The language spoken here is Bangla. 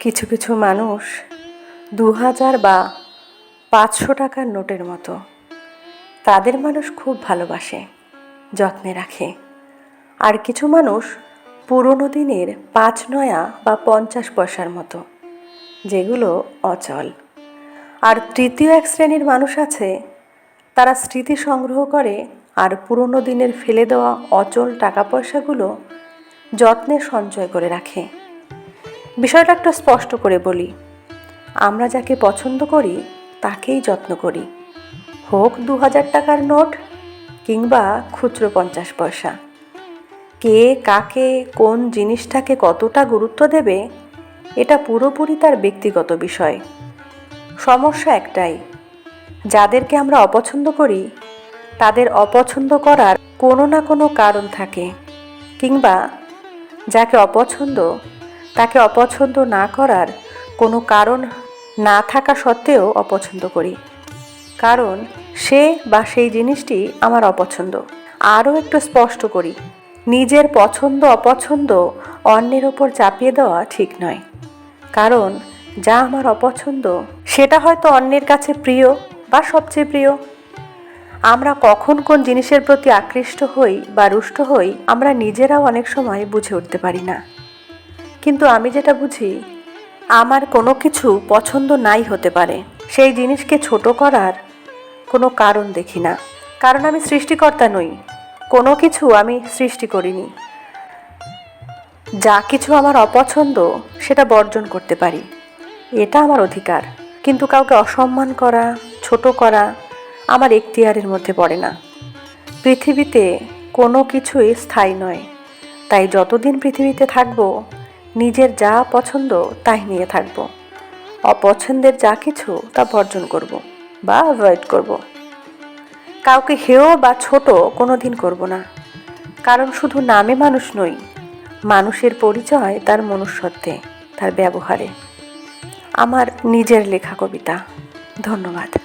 কিছু কিছু মানুষ দু হাজার বা পাঁচশো টাকার নোটের মতো। তাদের মানুষ খুব ভালোবাসে, যত্নে রাখে। আর কিছু মানুষ পুরনো দিনের পাঁচ নয়া বা পঞ্চাশ পয়সার মতো, যেগুলো অচল। আর তৃতীয় এক শ্রেণির মানুষ আছে, তারা স্মৃতি সংগ্রহ করে আর পুরনো দিনের ফেলে দেওয়া অচল টাকা পয়সাগুলো যত্নে সঞ্চয় করে রাখে। বিষয়টা একটু স্পষ্ট করে বলি। আমরা যাকে পছন্দ করি, তাকেই যত্ন করি। হোক দু হাজার টাকার নোট কিংবা খুচরো পঞ্চাশ পয়সা। কে কাকে কোন জিনিসটাকে কতটা গুরুত্ব দেবে, এটা পুরোপুরি তার ব্যক্তিগত বিষয়। সমস্যা একটাই, যাদেরকে আমরা অপছন্দ করি, তাদের অপছন্দ করার কোনো না কোনো কারণ থাকে। কিংবা যাকে অপছন্দ তাকে অপছন্দ না করার কোনো কারণ না থাকা সত্ত্বেও অপছন্দ করি। কারণ সে বা সেই জিনিসটি আমার অপছন্দ। আরও একটু স্পষ্ট করি, নিজের পছন্দ অপছন্দ অন্যের ওপর চাপিয়ে দেওয়া ঠিক নয়। কারণ যা আমার অপছন্দ, সেটা হয়তো অন্যের কাছে প্রিয় বা সবচেয়ে প্রিয়। আমরা কখন কোন জিনিসের প্রতি আকৃষ্ট হই বা রুষ্ট হই, আমরা নিজেরাও অনেক সময় বুঝে উঠতে পারি না। কিন্তু আমি যেটা বুঝি, আমার কোনো কিছু পছন্দ নাই হতে পারে। সেই জিনিসকে ছোট করার কোনো কারণ দেখি না। কারণ আমি সৃষ্টিকর্তা নই। কোনো কিছু আমি সৃষ্টি করিনি। যা কিছু আমার অপছন্দ, সেটা বর্জন করতে পারি। এটা আমার অধিকার। কিন্তু কাউকে অসম্মান করা, ছোট করা আমার এখতিয়ারের মধ্যে পড়ে না। পৃথিবীতে কোনো কিছুই স্থায়ী নয়। তাই যতদিন পৃথিবীতে থাকব নিজের যা পছন্দ তাই নিয়ে থাকব। অপছন্দের যা কিছু তা বর্জন করব বা অ্যাভয়েড করব। কাউকে হেয় বা ছোট কোনো দিন করব না। কারণ শুধু নামে মানুষ নই, মানুষের পরিচয় তার মনুষ্যত্বে, তার ব্যবহারে। আমার নিজের লেখা কবিতা। ধন্যবাদ।